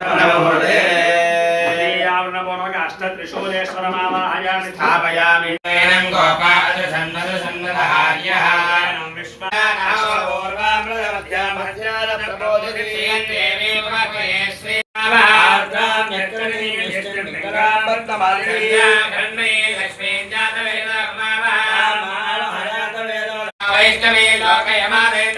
अष्टत्रिशूलेश्वरमावाहयामि स्थापयामि गोपादृसन्नदृसन्नदहार्यः वैष्णवे लोकयमादयत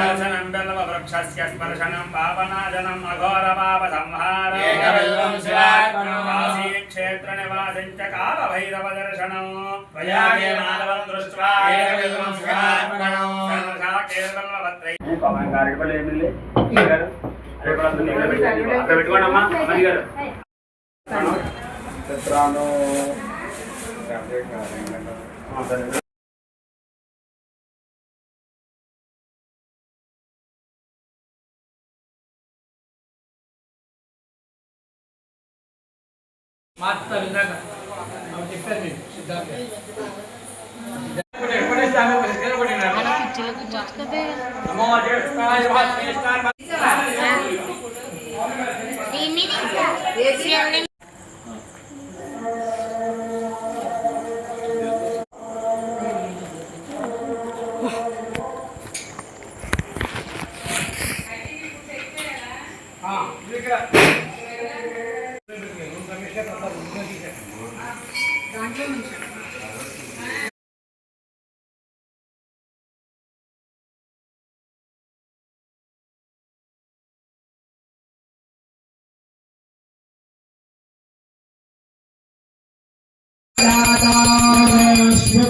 दर्शनं बेल्लवृक्षस्य स्पर्शनं पापनाशनम् अघोरपापसंहारं क्षेत्रनिवासं च कालभैरवदर्शनं दृष्ट्वा పెట్టుకోండమ్మా పాప సంహారం ఏకబిల్వం శివార్పణం.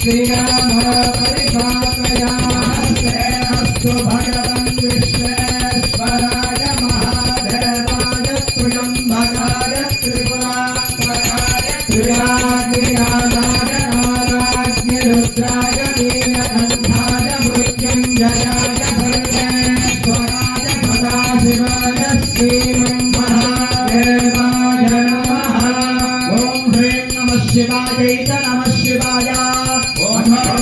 శ్రీరామ పరిపాలయాస్తు భగవం విశ్వేశ్వరాయ మహాదేవాయ త్రియంబకాయ త్రిపురాత్మకాయ త్రియాగ్నియాయ నారాగ్నిరుద్రాయ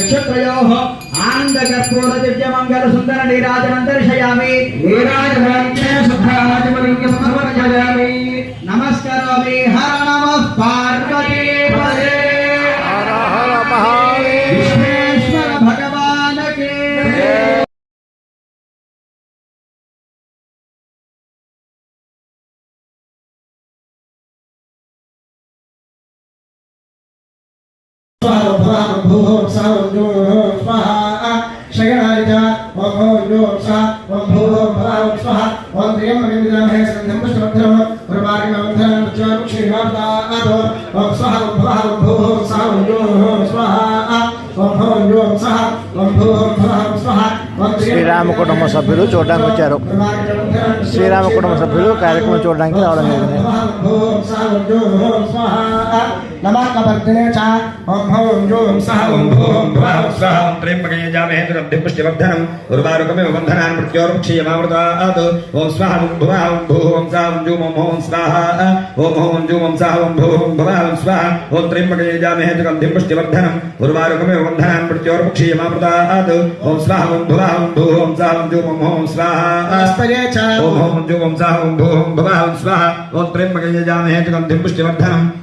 చక్షత్రయోహ ఆనంద కర్పూర దివ్య మంగళ సుందర నీరాజనం దర్శయామి నీరాజనం శ్రీరామ కుటుంబ సభ్యులు చూడడానికి వచ్చారు. శ్రీరామ కుటుంబ సభ్యులు కార్యక్రమం చూడడానికి రావడం జరిగింది. नमः कवर्धिने चा ओम हौं जूं सः ओं भूं भ्रां सः त्र्यम्बकये जामहे रब्धिपुष्टिवर्धनम् उर्वारुकमिव बन्धनान् मृत्योर्मुक्षीयमावृतात् ओम स्वाहा ओं ओम ओं ओम ओं सः ओम जूं ओम हौं स्वाहा ओं हौं ओं जूं ओं सः ओं भूः ओं भुवः ओं स्वाहा ओं त्र्यम्बकये जामहे रब्धिपुष्टिवर्धनम् उर्वारुकमिव ओम मृत्योर्मुक्षीयमावृतात् ओं स्वाहा ओं भुवः ओं भूः ओं सः ओं जूं ओं हौं स्वाहा ओं हौं ओं जूं ओं ओम ओं भूः ओं भुवः ओं स्वाहा ओं त्र्यम्बकये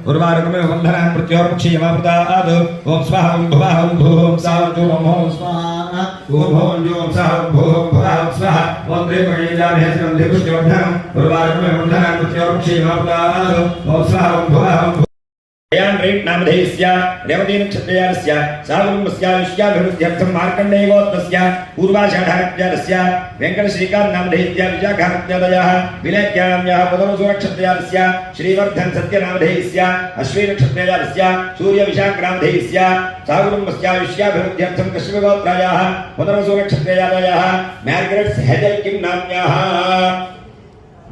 उर्वारु कमे उर्वारुकमिव ब्रह्मणां मृत्योर्मुक्षीयमावृतात् ॐ स्वाहा ॐ भुवाः ॐ भूं सार्जुमों स्वाहा। ॐ भूं यों सः भूं भुवाः स्वाहा। ॐ त्रिपुणीजाभ्यः श्रन्धिपुष्टिवर्धनं गुरुवारमेवं यमाप्रदा मृत्योर्मुक्षीयमावृतात् ॐ स्वाहा ॐ भुवाः ॐ नामधेयस्य रेवतीनक्षत्रयास्य सावकुम्भस्याविश्याभिवृद्ध्यर्थं मार्कण्डेयगोत्रस्य पूर्वाषाढानक्षत्रस्य वेङ्कटश्रीकान्त नामधेयस्य विशाखानक्षत्रयः विलेख्याम्यः पुनरुसुरक्षत्रयास्य श्रीवर्धन सत्यनामधेयस्य अश्विनक्षत्रयास्य सूर्यविशाखनामधेयस्य सावकुम्भस्याविश्याभिवृद्ध्यर्थं कश्यपगोत्रायाः पुनरुसुरक्षत्रयादयः मार्गरेट्स् हेजल् किं नाम्याः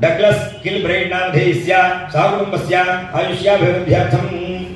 डग्लस्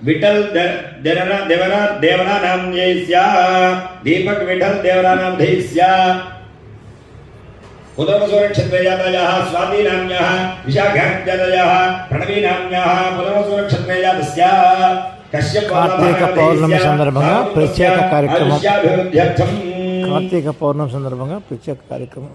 విఠల్ ద- దేవరా దేవరా దేవరా నామ్యస్య దీపక్ విఠల్ దేవరా నామధేయస్య పునర్వసునక్షత్రయాతయः స్వాతినామ్యः విశాఖాఖ్యాతయः ప్రణవీనామ్యः పునర్వసునక్షత్రయాతస్య కశ్యప కార్తీక పౌర్ణమి సందర్భంగా ప్రత్యేక కార్యక్రమం. ఆయుష్యాభివృద్ధ్యర్థం కార్తీక పౌర్ణమి సందర్భంగా ప్రత్యేక కార్యక్రమం